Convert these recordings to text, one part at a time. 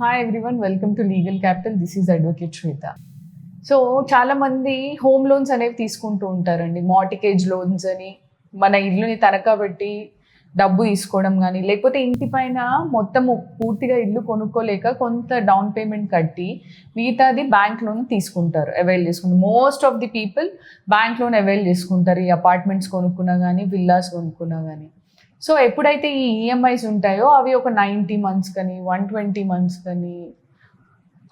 Hi everyone welcome to legal capital this is advocate Shweta so చాలా మంది home loans అనేవి తీసుకుంటూ ఉంటారండి. మార్టికేజ్ లోన్స్ అని మన ఇల్లుని తనఖా పెట్టి డబ్బు తీసుకోవడం కానీ లేకపోతే ఇంటి పైన మొత్తం పూర్తిగా ఇల్లు కొనుక్కోలేక కొంత డౌన్ పేమెంట్ కట్టి మిగతాది బ్యాంక్ లోన్ తీసుకుంటారు అవైల్ చేసుకుంటారు. Most of the people bank loan avail చేసుకుంటారు. ఈ అపార్ట్మెంట్స్ కొనుక్కున్నా కానీ విల్లాస్ కొనుక్కున్నా కానీ. సో ఎప్పుడైతే ఈ ఈఎంఐస్ ఉంటాయో అవి ఒక నైంటీ మంత్స్ కానీ వన్ ట్వంటీ మంత్స్ కానీ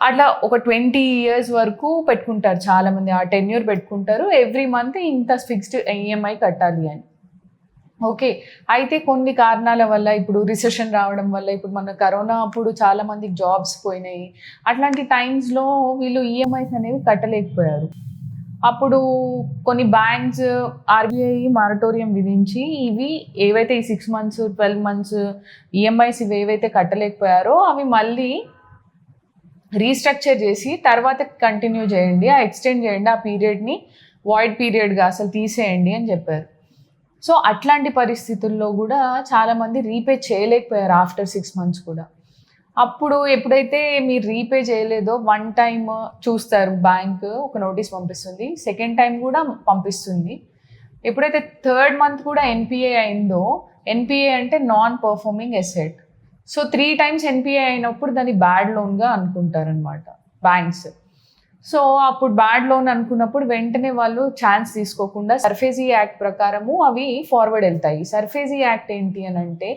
అట్లా ఒక ట్వంటీ ఇయర్స్ వరకు పెట్టుకుంటారు చాలామంది. ఆ టెన్యూర్ పెట్టుకుంటారు. ఎవ్రీ మంత్ ఇంత ఫిక్స్డ్ ఈఎంఐ కట్టాలి అని. ఓకే. అయితే కొన్ని కారణాల వల్ల ఇప్పుడు రిసెషన్ రావడం వల్ల ఇప్పుడు మన కరోనా అప్పుడు చాలామందికి జాబ్స్ పోయినాయి. అట్లాంటి టైమ్స్లో వీళ్ళు ఈఎంఐస్ అనేవి కట్టలేకపోయారు. అప్పుడు కొన్ని బ్యాంక్స్ ఆర్బీఐ మారటోరియం విధించి ఇవి ఏవైతే ఈ six months twelve months EMIs ఇవి ఏవైతే కట్టలేకపోయారో అవి మళ్ళీ రీస్ట్రక్చర్ చేసి తర్వాత కంటిన్యూ చేయండి ఆ ఎక్స్టెండ్ చేయండి ఆ పీరియడ్ని వాయిడ్ పీరియడ్గా అసలు తీసేయండి అని చెప్పారు. సో అట్లాంటి పరిస్థితుల్లో కూడా చాలామంది రీపే చేయలేకపోయారు ఆఫ్టర్ సిక్స్ మంత్స్ కూడా. అప్పుడు ఎప్పుడైతే మీరు రీపే చేయలేదో వన్ టైం చూస్తారు బ్యాంక్ ఒక నోటీస్ పంపిస్తుంది సెకండ్ టైం కూడా పంపిస్తుంది. ఎప్పుడైతే థర్డ్ మంత్ కూడా ఎన్పిఏ అయిందో ఎన్పిఏ అంటే non performing asset so three times NPA అయినప్పుడు దాన్ని బ్యాడ్ లోన్గా అనుకుంటారనమాట బ్యాంక్స్. సో అప్పుడు బ్యాడ్ లోన్ అనుకున్నప్పుడు వెంటనే వాళ్ళు ఛాన్స్ తీసుకోకుండా సర్ఫేజీ యాక్ట్ ప్రకారము అవి ఫార్వర్డ్ వెళ్తాయి. సర్ఫేజీ యాక్ట్ ఏంటి అని అంటే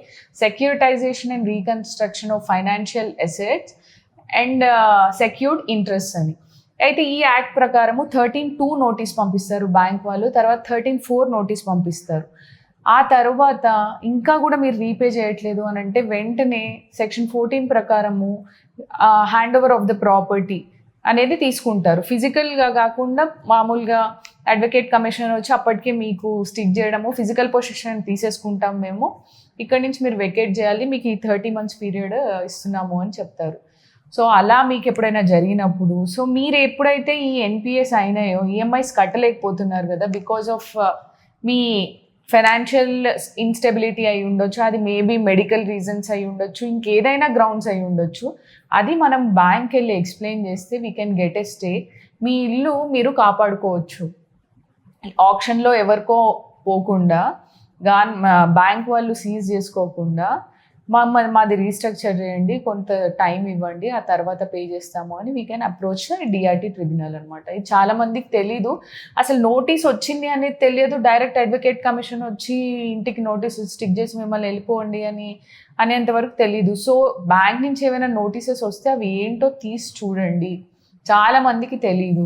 securitisation and reconstruction of financial assets and secured interest అని. అయితే ఈ యాక్ట్ ప్రకారము థర్టీన్ టూ నోటీస్ పంపిస్తారు బ్యాంక్ వాళ్ళు తర్వాత థర్టీన్ ఫోర్ నోటీస్ పంపిస్తారు. ఆ తర్వాత ఇంకా కూడా మీరు రీపే చేయట్లేదు అని అంటే వెంటనే సెక్షన్ ఫోర్టీన్ ప్రకారము hand over of the property అనేది తీసుకుంటారు. ఫిజికల్గా కాకుండా మామూలుగా అడ్వకేట్ కమిషన్ వచ్చి అప్పటికే మీకు స్టిక్ చేయడము ఫిజికల్ పొజిషన్ తీసేసుకుంటాం మేము. ఇక్కడి నుంచి మీరు వెకేట్ చేయాలి మీకు ఈ థర్టీ మంత్స్ పీరియడ్ ఇస్తున్నాము అని చెప్తారు. సో అలా మీకు ఎప్పుడైనా జరిగినప్పుడు సో మీరు ఎప్పుడైతే ఈ ఎన్పిఎస్ అయినాయో ఈఎంఐస్ కట్టలేకపోతున్నారు కదా బికాజ్ ఆఫ్ uh, మీ ఫైనాన్షియల్ ఇన్స్టెబిలిటీ అయి ఉండొచ్చు అది మేబీ మెడికల్ రీజన్స్ అయి ఉండొచ్చు ఇంకేదైనా గ్రౌండ్స్ అయి ఉండొచ్చు. అది మనం బ్యాంక్ వెళ్ళి ఎక్స్ప్లెయిన్ చేస్తే we can get a stay మీ ఇల్లు మీరు కాపాడుకోవచ్చు. ఆప్షన్లో ఎవరికో పోకుండా గా బ్యాంక్ వాళ్ళు సీజ్ చేసుకోకుండా మా మాది రీస్ట్రక్చర్ చేయండి కొంత టైం ఇవ్వండి ఆ తర్వాత పే చేస్తాము అని we can approach DRT tribunal అనమాట ఇది చాలా మందికి తెలీదు. అసలు నోటీస్ వచ్చింది అనేది తెలియదు. డైరెక్ట్ అడ్వకేట్ కమిషన్ వచ్చి ఇంటికి నోటీస్ స్టిక్ చేసి మిమ్మల్ని వెళ్ళిపోండి అని అనేంత వరకు తెలీదు. సో బ్యాంక్ నుంచి ఏమైనా నోటీసెస్ వస్తే అవి ఏంటో తీసి చూడండి. చాలా మందికి తెలీదు.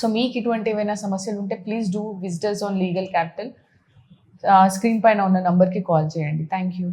సో మీకు ఇటువంటి ఏమైనా సమస్యలు ఉంటే please do visitors on legal capital screen పైన ఉన్న నంబర్కి కాల్ చేయండి. Thank you